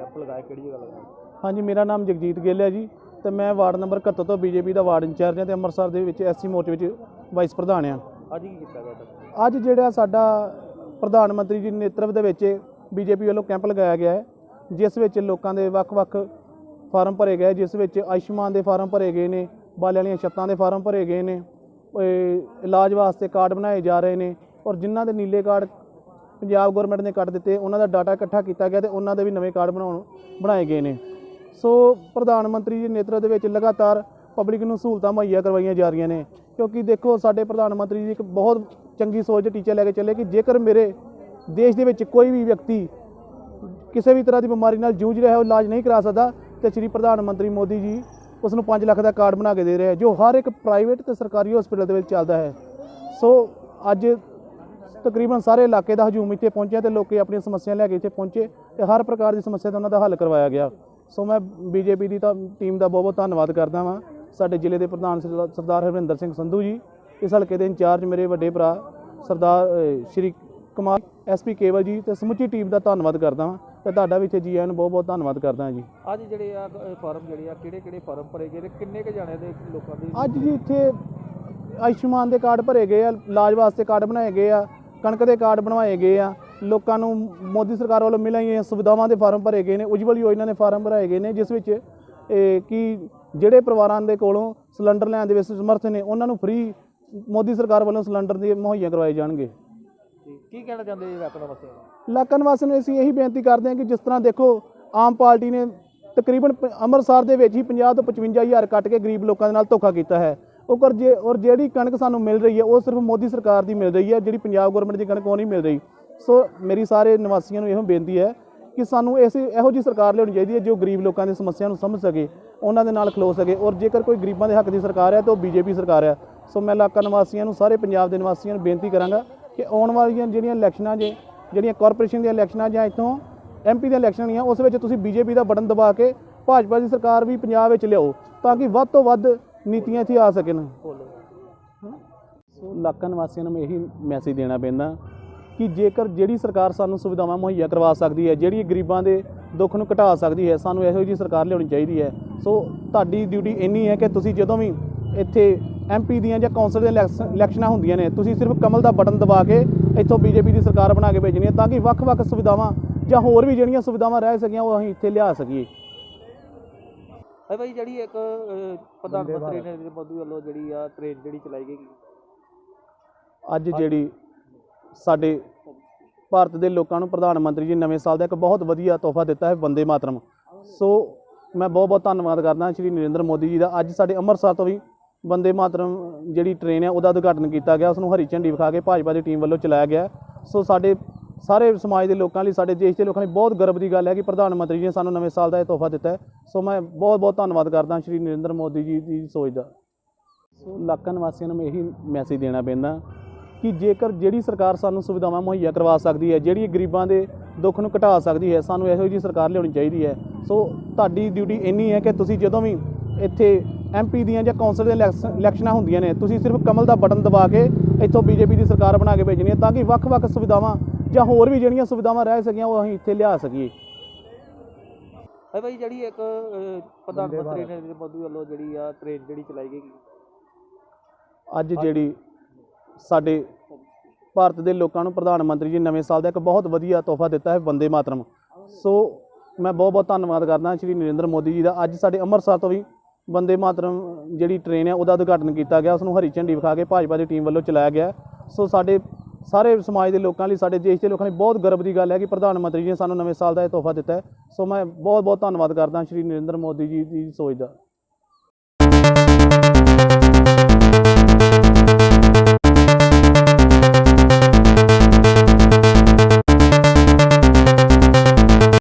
ਹੈ ਕਿਹੜੀ ਜਗ੍ਹਾ ਲੱਗਦਾ ਹਾਂਜੀ ਮੇਰਾ ਨਾਮ ਜਗਜੀਤ ਗਿੱਲ ਹੈ ਜੀ ਤੇ ਮੈਂ ਵਾਰਡ ਨੰਬਰ 71 ਤੋਂ ਬੀਜੇਪੀ ਦਾ ਵਾਰਡ ਇੰਚਾਰਜ ਹਾਂ ਤੇ ਅੰਮ੍ਰਿਤਸਰ ਦੇ ਵਿੱਚ ਐਸਸੀ ਮੋਰਚੇ ਵਿੱਚ ਵਾਈਸ ਪ੍ਰਧਾਨ ਹਾਂ। ਅੱਜ ਕੀ ਕੀਤਾ ਗਿਆ ਅੱਜ ਜਿਹੜਾ ਸਾਡਾ ਪ੍ਰਧਾਨ ਮੰਤਰੀ ਜੀ ਦੇ ਨੇਤਰਤਵ ਦੇ ਵਿੱਚ ਬੀਜੇਪੀ ਵੱਲੋਂ ਕੈਂਪ ਲਗਾਇਆ ਗਿਆ ਹੈ ਜਿਸ ਵਿੱਚ ਲੋਕਾਂ ਦੇ ਵੱਖ-ਵੱਖ ਫਾਰਮ ਭਰੇ ਗਏ ਜਿਸ ਵਿੱਚ ਆਯੁਸ਼ਮਾਨ ਦੇ ਫਾਰਮ ਭਰੇ ਗਏ ਨੇ ਬਾਲਿਆਂ ਵਾਲੀਆਂ ਛੱਤਾਂ ਦੇ ਫਾਰਮ ਭਰੇ ਗਏ ਨੇ ਇਹ ਇਲਾਜ ਵਾਸਤੇ ਕਾਰਡ ਬਣਾਏ ਜਾ ਰਹੇ ਨੇ ਔਰ ਜਿਨ੍ਹਾਂ ਦੇ ਨੀਲੇ ਕਾਰਡ ਪੰਜਾਬ ਗਵਰਨਮੈਂਟ ਨੇ ਕੱਟ ਦਿੱਤੇ, ਉਹਨਾਂ ਦਾ ਡਾਟਾ ਇਕੱਠਾ ਕੀਤਾ ਗਿਆ ਤੇ ਉਹਨਾਂ ਦੇ ਵੀ ਨਵੇਂ ਕਾਰਡ ਬਣਾਉਣ, ਬਣਾਏ ਗਏ ਨੇ। ਸੋ ਪ੍ਰਧਾਨ ਮੰਤਰੀ ਜੀ ਦੇ ਨੇਤਰਤਵ ਦੇ ਵਿੱਚ ਲਗਾਤਾਰ ਪਬਲਿਕ ਨੂੰ ਸਹੂਲਤਾਂ ਮੁਹੱਈਆ ਕਰਵਾਈਆਂ ਜਾ ਰਹੀਆਂ ਨੇ। ਕਿਉਂਕਿ ਦੇਖੋ, ਸਾਡੇ ਪ੍ਰਧਾਨ ਮੰਤਰੀ ਜੀ ਇੱਕ ਬਹੁਤ ਚੰਗੀ ਸੋਚ ਦੇ ਟੀਚੇ ਲੈ ਕੇ ਚੱਲੇ ਕਿ ਜੇਕਰ ਮੇਰੇ ਦੇਸ਼ ਦੇ ਵਿੱਚ ਕੋਈ ਵੀ ਵਿਅਕਤੀ ਕਿਸੇ ਵੀ ਤਰ੍ਹਾਂ ਦੀ ਬਿਮਾਰੀ ਨਾਲ ਜੂਝ ਰਿਹਾ ਹੈ, ਉਹ ਇਲਾਜ ਨਹੀਂ ਕਰਾ ਸਕਦਾ, ਤੇ ਸ੍ਰੀ ਪ੍ਰਧਾਨ ਮੰਤਰੀ ਮੋਦੀ ਜੀ ਉਸ ਨੂੰ 5 ਲੱਖ ਦਾ ਕਾਰਡ ਬਣਾ ਕੇ ਦੇ ਰਿਹਾ ਜੋ ਹਰ ਇੱਕ ਪ੍ਰਾਈਵੇਟ ਤੇ ਸਰਕਾਰੀ ਹਸਪੀਟਲ ਦੇ ਵਿੱਚ ਚੱਲਦਾ ਹੈ। ਸੋ ਅੱਜ ਤਕਰੀਬਨ ਸਾਰੇ ਇਲਾਕੇ ਦਾ ਹਜੂਮ ਇੱਥੇ ਪਹੁੰਚਿਆ ਤੇ ਲੋਕੀ ਆਪਣੀਆਂ ਸਮੱਸਿਆ ਲੈ ਕੇ ਇੱਥੇ ਪਹੁੰਚੇ ਤੇ ਹਰ ਪ੍ਰਕਾਰ ਦੀ ਸਮੱਸਿਆ ਦਾ ਉਹਨਾਂ ਦਾ ਹੱਲ ਕਰਵਾਇਆ ਗਿਆ। ਸੋ ਮੈਂ ਬੀਜੇਪੀ ਦੀ ਤਾਂ ਟੀਮ ਦਾ ਬਹੁਤ ਬਹੁਤ ਧੰਨਵਾਦ ਕਰਦਾ ਵਾਂ। ਸਾਡੇ ਜ਼ਿਲ੍ਹੇ ਦੇ ਪ੍ਰਧਾਨ ਸਰਦਾਰ- ਹਰਵਿੰਦਰ ਸਿੰਘ ਸੰਧੂ ਜੀ ਇਸ ਹਲਕੇ ਦੇ ਇੰਚਾਰਜ ਮੇਰੇ ਵੱਡੇ ਭਰਾ ਸਰਦਾਰ ਸ਼੍ਰੀ ਕੁਮਾਰ ਐਸਪੀ ਕੇਵਲ ਜੀ ਤੇ ਸਮੁੱਚੀ ਟੀਮ ਦਾ ਧੰਨਵਾਦ ਕਰਦਾ ਵਾਂ ਤੇ ਤੁਹਾਡਾ ਵੀ ਇੱਥੇ ਜੀ ਆਇਆਂ ਨੂੰ ਬਹੁਤ ਬਹੁਤ ਧੰਨਵਾਦ ਕਰਦਾ ਜੀ। ਅੱਜ ਜਿਹੜੇ ਆ ਫਾਰਮ ਜਿਹੜੇ ਆ ਕਿਹੜੇ ਕਿਹੜੇ ਫਾਰਮ ਭਰੇ ਗਏ ਤੇ ਕਿੰਨੇ ਕੁ ਜਾਣੇ ਦੇ ਲੋਕਾਂ ਦੀ ਅੱਜ ਜੀ ਇੱਥੇ ਆਯੁਸ਼ਮਾਨ ਦੇ ਕਾਰਡ ਭਰੇ ਗਏ ਆ ਇਲਾਜ ਵਾਸਤੇ ਕਾਰਡ ਬਣਾਏ ਗਏ ਆ ਕਣਕ ਦੇ ਕਾਰਡ ਬਣਵਾਏ ਗਏ ਆ। ਲੋਕਾਂ ਨੂੰ ਮੋਦੀ ਸਰਕਾਰ ਵੱਲੋਂ ਮਿਲੀਆਂ ਹੋਈਆਂ ਸੁਵਿਧਾਵਾਂ ਦੇ ਫਾਰਮ ਭਰੇ ਗਏ ਨੇ। ਉਜਵਲ ਯੋਜਨਾ ਦੇ ਫਾਰਮ ਭਰਾਏ ਗਏ ਨੇ ਜਿਸ ਵਿੱਚ ਇਹ ਕਿ ਜਿਹੜੇ ਪਰਿਵਾਰਾਂ ਦੇ ਕੋਲੋਂ ਸਿਲੰਡਰ ਲੈਣ ਦੇ ਵਿੱਚ ਸਮਰਥ ਨੇ ਉਹਨਾਂ ਨੂੰ ਫ੍ਰੀ ਮੋਦੀ ਸਰਕਾਰ ਵੱਲੋਂ ਸਿਲੰਡਰ ਦੇ ਮੁਹੱਈਆ ਕਰਵਾਏ ਜਾਣਗੇ। ਕੀ ਕਹਿਣਾ ਚਾਹੁੰਦੇ ਜੀ ਇਲਾਕਾ ਵਾਸੀਆਂ ਨੂੰ? ਇਲਾਕਾ ਨਿਵਾਸੀਆਂ ਨੂੰ ਅਸੀਂ ਇਹੀ ਬੇਨਤੀ ਕਰਦੇ ਹਾਂ ਕਿ ਜਿਸ ਤਰ੍ਹਾਂ ਦੇਖੋ ਆਮ ਪਾਰਟੀ ਨੇ ਤਕਰੀਬਨ ਅੰਮ੍ਰਿਤਸਰ ਦੇ ਵਿੱਚ ਹੀ 50 ਤੋਂ 55 ਹਜ਼ਾਰ ਕੱਟ ਕੇ ਗਰੀਬ ਲੋਕਾਂ ਦੇ ਨਾਲ ਧੋਖਾ ਕੀਤਾ ਹੈ। ਉਹ ਕਰ ਜੇ ਔਰ ਜਿਹੜੀ ਕਣਕ ਸਾਨੂੰ ਮਿਲ ਰਹੀ ਹੈ, ਉਹ ਸਿਰਫ ਮੋਦੀ ਸਰਕਾਰ ਦੀ ਮਿਲ ਰਹੀ ਹੈ, ਜਿਹੜੀ ਪੰਜਾਬ ਗਵਰਨਮੈਂਟ ਦੀ ਕਣਕ ਉਹ ਨਹੀਂ ਮਿਲ ਰਹੀ। ਸੋ ਮੇਰੀ ਸਾਰੇ ਨਿਵਾਸੀਆਂ ਨੂੰ ਇਹੋ ਬੇਨਤੀ ਹੈ ਕਿ ਸਾਨੂੰ ਇਸ ਇਹੋ ਜੀ ਸਰਕਾਰ ਲਿਆਉਣੀ ਚਾਹੀਦੀ ਹੈ, ਜੋ ਗਰੀਬ ਲੋਕਾਂ ਦੀ ਸਮੱਸਿਆ ਨੂੰ ਸਮਝ ਸਕੇ, ਉਹਨਾਂ ਦੇ ਨਾਲ ਖਲੋ ਸਕੇ, ਔਰ ਜੇਕਰ ਕੋਈ ਗਰੀਬਾਂ ਦੇ ਹੱਕ ਦੀ ਸਰਕਾਰ ਹੈ, ਤਾਂ ਉਹ ਬੀਜੇਪੀ ਸਰਕਾਰ ਹੈ। ਸੋ ਮੈਂ ਇਲਾਕਾ ਨਿਵਾਸੀਆਂ ਨੂੰ, ਸਾਰੇ ਪੰਜਾਬ ਦੇ ਨਿਵਾਸੀਆਂ ਨੂੰ ਬੇਨਤੀ ਕਰਾਂਗਾ ਕਿ ਆਉਣ ਵਾਲੀਆਂ ਜਿਹੜੀਆਂ ਇਲੈਕਸ਼ਨਾਂ ਜੇ, ਜਿਹੜੀਆਂ ਕਾਰਪੋਰੇਸ਼ਨ ਦੀਆਂ ਇਲੈਕਸ਼ਨਾਂ ਜਾਂ ਇੱਥੋਂ ਐਮਪੀ ਦੀਆਂ ਇਲੈਕਸ਼ਨਾਂ ਨਹੀਂ ਉਸ ਵਿੱਚ ਤੁਸੀਂ ਬੀਜੇਪੀ ਦਾ ਬਟਨ ਦਬਾ ਕੇ ਭਾਜਪਾ ਦੀ ਸਰਕਾਰ ਵੀ ਪੰਜਾਬ ਵਿੱਚ ਲਿਆਓ, ਤਾਂ ਕਿ ਵੱਧ ਤੋਂ ਵੱਧ ਨੀਤੀਆਂ ਇੱਥੇ ਆ ਸਕਣ। ਬੋਲੋ। ਸੋ ਇਲਾਕਾ ਨਿਵਾਸੀਆਂ ਨੂੰ ਮੈਂ ਇਹੀ ਮੈਸੇਜ ਦੇਣਾ ਪੈਂਦਾ ਕਿ ਜੇਕਰ ਜਿਹੜੀ ਸਰਕਾਰ ਸਾਨੂੰ ਸੁਵਿਧਾਵਾਂ ਮੁਹੱਈਆ ਕਰਵਾ ਸਕਦੀ ਹੈ ਜਿਹੜੀ ਗਰੀਬਾਂ ਦੇ ਦੁੱਖ ਨੂੰ ਘਟਾ ਸਕਦੀ ਹੈ ਸਾਨੂੰ ਇਹੋ ਜਿਹੀ ਸਰਕਾਰ ਲਿਆਉਣੀ ਚਾਹੀਦੀ ਹੈ। ਸੋ ਤੁਹਾਡੀ ਡਿਊਟੀ ਇੰਨੀ ਹੈ ਕਿ ਤੁਸੀਂ ਜਦੋਂ ਵੀ ਇੱਥੇ ਐਮਪੀ ਦੀਆਂ ਜਾਂ ਕੌਂਸਲ ਦੀਆਂ ਇਲੈਕਸ- ਇਲੈਕਸ਼ਨਾਂ ਹੁੰਦੀਆਂ ਨੇ ਤੁਸੀਂ ਸਿਰਫ ਕਮਲ ਦਾ ਬਟਨ ਦਬਾ ਕੇ ਇੱਥੋਂ ਬੀਜੇਪੀ ਦੀ ਸਰਕਾਰ ਬਣਾ ਕੇ ਭੇਜਣੀ ਹੈ ਤਾਂ ਕਿ ਵੱਖ-ਵੱਖ ਸੁਵਿਧਾਵਾਂ ਜਾਂ ਹੋਰ ਵੀ ਜਿਹੜੀਆਂ ਸੁਵਿਧਾਵਾਂ ਰਹਿ ਸਕੀਆਂ ਉਹ ਅਸੀਂ ਇੱਥੇ ਲਿਆ ਸਕੀਏ। ਅਰੇ ਭਾਈ ਜਿਹੜੀ ਇੱਕ ਅਹ, ਪ੍ਰਧਾਨ ਮੰਤਰੀ ਨਰਿੰਦਰ ਮੋਦੀ ਵੱਲੋਂ ਜਿਹੜੀ ਆ ਟ੍ਰੇਨ ਜਿਹੜੀ ਚਲਾਈ ਗਈ। ਅੱਜ ਜਿਹੜੀ ਸਾਡੇ ਭਾਰਤ ਦੇ ਲੋਕਾਂ ਨੂੰ ਪ੍ਰਧਾਨ ਮੰਤਰੀ ਜੀ ਨਵੇਂ ਸਾਲ ਦਾ ਇੱਕ ਬਹੁਤ ਵਧੀਆ ਤੋਹਫਾ ਦਿੱਤਾ ਹੈ ਵੰਦੇ ਮਾਤਰਮ। ਸੋ ਮੈਂ ਬਹੁਤ ਬਹੁਤ ਧੰਨਵਾਦ ਕਰਦਾ ਸ਼੍ਰੀ ਨਰਿੰਦਰ ਮੋਦੀ ਜੀ ਦਾ। ਅੱਜ ਸਾਡੇ ਅੰਮ੍ਰਿਤਸਰ ਤੋਂ ਵੀ ਵੰਦੇ ਮਾਤਰਮ ਜਿਹੜੀ ਟ੍ਰੇਨ ਹੈ ਉਹਦਾ ਉਦਘਾਟਨ ਕੀਤਾ ਗਿਆ। ਉਸ ਨੂੰ ਹਰੀ ਝੰਡੀ ਵਿਖਾ ਕੇ ਭਾਜਪਾ ਦੀ ਟੀਮ ਵੱਲੋਂ ਚਲਾਇਆ ਗਿਆ। ਸੋ ਸਾਡੇ ਸਾਰੇ ਸਮਾਜ ਦੇ ਲੋਕਾਂ ਲਈ, ਸਾਡੇ ਦੇਸ਼ ਦੇ ਲੋਕਾਂ ਲਈ ਬਹੁਤ ਗਰਵ ਦੀ ਗੱਲ ਹੈ ਕਿ ਪ੍ਰਧਾਨ ਮੰਤਰੀ ਜੀ ਨੇ ਸਾਨੂੰ ਨਵੇਂ ਸਾਲ ਦਾ ਇਹ ਤੋਹਫਾ ਦਿੱਤਾ ਹੈ। ਸੋ ਮੈਂ ਬਹੁਤ ਬਹੁਤ ਧੰਨਵਾਦ ਕਰਦਾ ਸ਼੍ਰੀ ਨਰਿੰਦਰ ਮੋਦੀ ਜੀ ਦੀ ਸੋਚ ਦਾ। ਸੋ ਇਲਾਕਾ ਨਿਵਾਸੀਆਂ ਨੂੰ ਮੈਂ ਇਹੀ ਮੈਸੇਜ ਦੇਣਾ ਪੈਂਦਾ ਕਿ ਜੇਕਰ ਜਿਹੜੀ ਸਰਕਾਰ ਸਾਨੂੰ ਸੁਵਿਧਾਵਾਂ ਮੁਹੱਈਆ ਕਰਵਾ ਸਕਦੀ ਹੈ, ਜਿਹੜੀ ਗਰੀਬਾਂ ਦੇ ਦੁੱਖ ਨੂੰ ਘਟਾ ਸਕਦੀ ਹੈ, ਸਾਨੂੰ ਇਹੋ ਜਿਹੀ ਸਰਕਾਰ ਲਿਆਉਣੀ ਚਾਹੀਦੀ ਹੈ। ਸੋ ਤੁਹਾਡੀ ਡਿਊਟੀ ਇੰਨੀ ਹੈ ਕਿ ਤੁਸੀਂ ਜਦੋਂ ਵੀ ਇੱਥੇ ਐਮਪੀ ਦੀਆਂ ਜਾਂ ਕੌਂਸਲ ਦੀਆਂ ਇਲੈਕਸ- ਇਲੈਕਸ਼ਨਾਂ ਹੁੰਦੀਆਂ ਨੇ, ਤੁਸੀਂ ਸਿਰਫ ਕਮਲ ਦਾ ਬਟਨ ਦਬਾ ਕੇ ਇੱਥੋਂ ਬੀਜੇਪੀ ਦੀ ਸਰਕਾਰ ਬਣਾ ਕੇ ਭੇਜਣੀ ਹੈ ਤਾਂ ਕਿ ਵੱਖ-ਵੱਖ ਸੁਵਿਧਾਵਾਂ ਜਾਂ ਹੋਰ ਵੀ ਜਿਹੜੀਆਂ ਸੁਵਿਧਾਵਾਂ ਰਹਿ ਸਕੀਆਂ ਉਹ ਅਸੀਂ ਇੱਥੇ ਲਿਆ ਸਕੀਏ। ਅਰੇ ਭਾਈ ਜਿਹੜੀ ਇੱਕ ਪ੍ਰਧਾਨ ਮੰਤਰੀ ਨਰਿੰਦਰ ਮੋਦੀ ਵੱਲੋਂ ਜਿਹੜੀ ਆ ਟ੍ਰੇਨ ਜਿਹੜੀ ਚਲਾਈ ਗਈ। ਅੱਜ ਜਿਹੜੀ ਸਾਡੇ ਭਾਰਤ ਦੇ ਲੋਕਾਂ ਨੂੰ ਪ੍ਰਧਾਨ ਮੰਤਰੀ ਜੀ ਨਵੇਂ ਸਾਲ ਦਾ ਇੱਕ ਬਹੁਤ ਵਧੀਆ ਤੋਹਫਾ ਦਿੱਤਾ ਹੈ ਵੰਦੇ ਮਾਤਰਮ। ਸੋ ਮੈਂ ਬਹੁਤ ਬਹੁਤ ਧੰਨਵਾਦ ਕਰਦਾ ਸ਼੍ਰੀ ਨਰਿੰਦਰ ਮੋਦੀ ਜੀ ਦਾ। ਅੱਜ ਸਾਡੇ ਅੰਮ੍ਰਿਤਸਰ ਤੋਂ ਵੀ ਵੰਦੇ ਮਾਤਰਮ ਜਿਹੜੀ ਟ੍ਰੇਨ ਹੈ ਉਹਦਾ ਉਦਘਾਟਨ ਕੀਤਾ ਗਿਆ। ਉਸ ਨੂੰ ਹਰੀ ਝੰਡੀ ਵਿਖਾ ਕੇ ਭਾਜਪਾ ਦੀ ਟੀਮ ਵੱਲੋਂ ਚਲਾਇਆ ਗਿਆ। ਸੋ ਸਾਡੇ ਸਾਰੇ ਸਮਾਜ ਦੇ ਲੋਕਾਂ ਲਈ, ਸਾਡੇ ਦੇਸ਼ ਦੇ ਲੋਕਾਂ ਲਈ ਬਹੁਤ ਗਰਵ ਦੀ ਗੱਲ ਹੈ ਕਿ ਪ੍ਰਧਾਨ ਮੰਤਰੀ ਜੀ ਨੇ ਸਾਨੂੰ ਨਵੇਂ ਸਾਲ ਦਾ ਇਹ ਤੋਹਫਾ ਦਿੱਤਾ ਹੈ। ਸੋ ਮੈਂ ਬਹੁਤ ਬਹੁਤ ਧੰਨਵਾਦ ਕਰਦਾ ਸ਼੍ਰੀ ਨਰਿੰਦਰ ਮੋਦੀ ਜੀ ਦੀ ਸੋਚ ਦਾ।